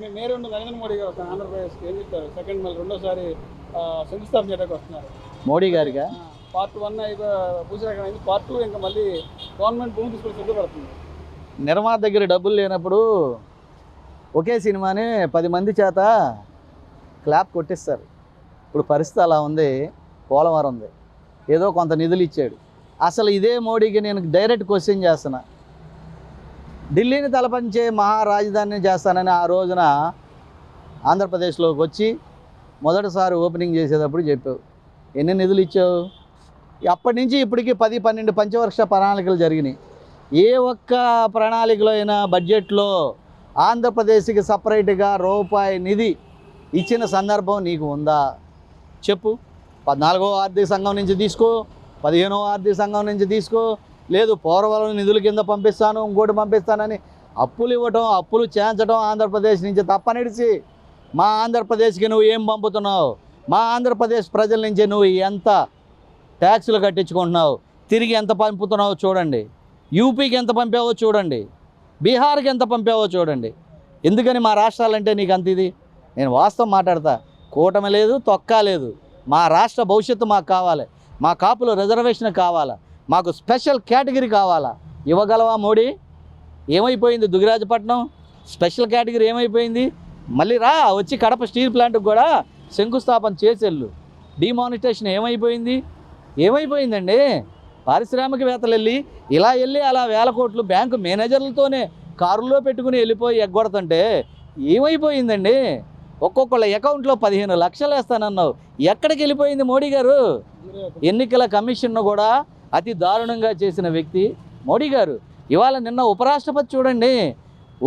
నరేంద్ర మోడీ గారు వస్తున్నారు ఆంధ్రప్రదేశ్కి ఏం చెప్తారు? సెకండ్ మళ్ళీ రెండోసారి శంకుస్థాపన చేయడానికి వస్తున్నారు. మోడీ గారిగా? పార్ట్ వన్ అయింది. పార్ట్ టూ ఇంకా మళ్ళీ గవర్నమెంట్ భూమి తీసుకొని సిద్ధపడుతుంది నిర్మాత దగ్గర డబ్బులు లేనప్పుడు ఒకే సినిమాని పది మంది చేత క్లాప్ కొట్టిస్తారు. ఇప్పుడు పరిస్థితి అలా ఉంది. పోలవరం ఉంది. ఏదో కొంత నిధులు ఇచ్చాడు. అసలు ఇదే మోడీకి నేను డైరెక్ట్ క్వశ్చన్ చేస్తున్నా. ఢిల్లీని తలపంచే మహారాజధానిని చేస్తానని ఆ రోజున ఆంధ్రప్రదేశ్లోకి వచ్చి మొదటిసారి ఓపెనింగ్ చేసేటప్పుడు చెప్పావు. ఎన్ని నిధులు ఇచ్చావు? అప్పటి నుంచి ఇప్పటికి పది పన్నెండు పంచవర్ష ప్రణాళికలు జరిగినాయి. ఏ ఒక్క ప్రణాళికలో అయినా బడ్జెట్లో ఆంధ్రప్రదేశ్కి సపరేట్గా రూపాయి నిధి ఇచ్చిన సందర్భం నీకు ఉందా? చెప్పు. పద్నాలుగో ఆర్థిక సంఘం నుంచి తీసుకో పదిహేనో ఆర్థిక సంఘం నుంచి తీసుకో లేదు పోరవరం నిధుల కింద పంపిస్తాను ఇంకోటి పంపిస్తానని అప్పులు ఇవ్వటం అప్పులు చేయించడం ఆంధ్రప్రదేశ్ నుంచి తప్పనిడిచి మా ఆంధ్రప్రదేశ్కి నువ్వు ఏం పంపుతున్నావు? మా ఆంధ్రప్రదేశ్ ప్రజల నుంచి నువ్వు ఎంత ట్యాక్సులు కట్టించుకుంటున్నావు? తిరిగి ఎంత పంపుతున్నావో చూడండి. యూపీకి ఎంత పంపావో చూడండి. బీహార్కి ఎంత పంపావో చూడండి. ఎందుకని మా రాష్ట్రాలంటే నీకు అంత ఇది? నేను వాస్తవం మాట్లాడతా. కూటమి లేదు తొక్క లేదు. మా రాష్ట్ర భవిష్యత్తు మాకు కావాలి. మా కాపులు రిజర్వేషన్ కావాలా? మాకు స్పెషల్ కేటగిరీ కావాలా? ఇవ్వగలవా మోడీ? ఏమైపోయింది దుగిరాజపట్నం స్పెషల్ కేటగిరీ ఏమైపోయింది? మళ్ళీ రా వచ్చి కడప స్టీల్ ప్లాంట్కి కూడా శంకుస్థాపన చేసేళ్ళు. డిమానిటేషన్ ఏమైపోయింది? ఏమైపోయిందండి? పారిశ్రామికవేత్తలు వెళ్ళి ఇలా వెళ్ళి అలా వేల కోట్లు బ్యాంకు మేనేజర్లతోనే కారులో పెట్టుకుని వెళ్ళిపోయి ఎగ్గొడతంటే ఏమైపోయిందండి? ఒక్కొక్కళ్ళ అకౌంట్లో పదిహేను లక్షలు వేస్తానన్నావు ఎక్కడికి వెళ్ళిపోయింది మోడీ గారు? ఎన్నికల కమిషన్ను కూడా అతి దారుణంగా చేసిన వ్యక్తి మోడీ గారు. ఇవాళ నిన్న ఉపరాష్ట్రపతి చూడండి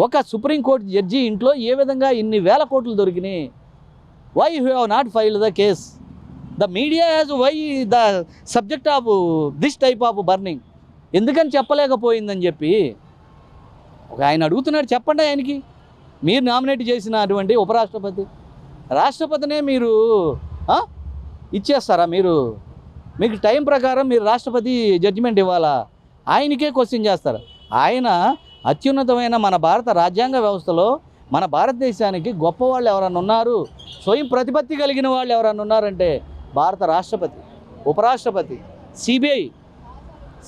ఒక సుప్రీంకోర్టు జడ్జి ఇంట్లో ఏ విధంగా ఇన్ని వేల కోట్లు దొరికినాయి? Why you have not file the case the media has why the subject of this type of burning ఎందుకని చెప్పలేకపోయిందని చెప్పి ఒక ఆయన అడుగుతున్నాడు చెప్పండి ఆయనకి. మీరు నామినేట్ చేసిన అటువంటి ఉపరాష్ట్రపతి. రాష్ట్రపతినే మీరు ఇచ్చేస్తారా మీరు? మీకు టైం ప్రకారం మీరు రాష్ట్రపతి జడ్జిమెంట్ ఇవ్వాలా? ఆయనకే క్వశ్చన్ చేస్తారు. ఆయన అత్యున్నతమైన మన భారత రాజ్యాంగ వ్యవస్థలో మన భారతదేశానికి గొప్ప వాళ్ళు ఎవరన్నా ఉన్నారు? స్వయం ప్రతిపత్తి కలిగిన వాళ్ళు ఎవరన్నా ఉన్నారంటే భారత రాష్ట్రపతి ఉపరాష్ట్రపతి సిబిఐ.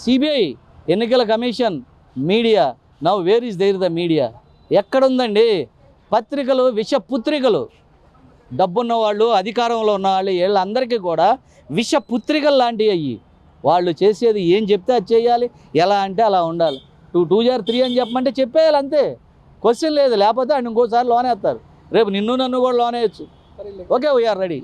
సిబిఐ ఎన్నికల commission media. Now where is there the media? ఎక్కడుందండి? పత్రికలు విషపుత్రికలు. డబ్బున్న వాళ్ళు అధికారంలో ఉన్న వాళ్ళు వీళ్ళందరికీ కూడా విష పుత్రికలు లాంటివి అయ్యి వాళ్ళు చేసేది ఏం చెప్తే అది చేయాలి. ఎలా అంటే అలా ఉండాలి. టూ టూ జార్ త్రీ అని చెప్పమంటే చెప్పేయాలి అంతే. క్వశ్చన్ లేదు. లేకపోతే ఆయన ఇంకోసారి లోనేస్తారు రేపు నిన్ను నన్ను కూడా లోనేయచ్చు. Okay we are ready